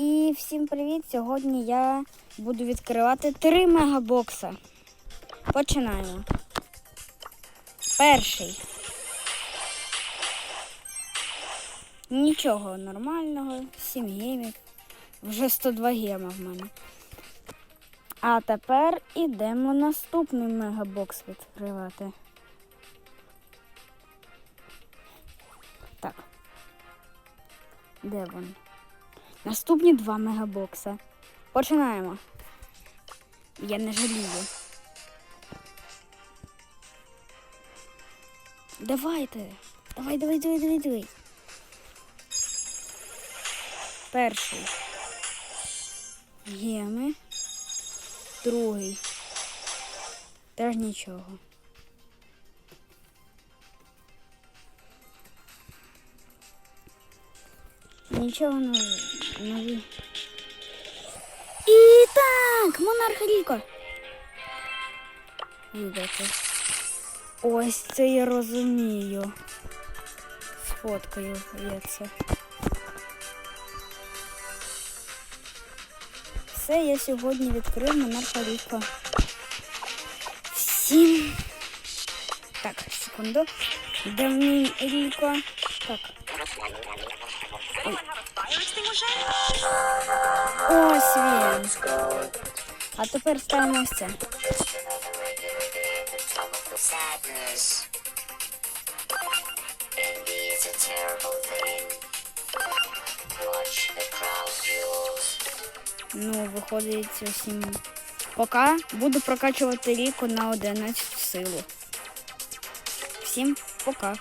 І всім привіт! Сьогодні я буду відкривати три мегабокса. Починаємо. Перший. Нічого нормального, 7 гемів. Вже 102 гема в мене. А тепер ідемо наступний мегабокс відкривати. Так. Де він? Наступні два мегабокса. Починаємо. Я не жалію. Давайте. Давай, давай, давай, давай, давай. Перший. Геми. Другий. Теж нічого. Нічого не нові. І так, монарх Ріко. Видати. Ось це я розумію. Сфоткаю я це. Все, я сьогодні відкрив монарха Ріко. Всім. Так, секунду. Де мій Ріко? Так. Ось він. А тепер ставимо. Ну, виходить усім. Поки буду прокачувати ріку на 11 силу. Всім пока.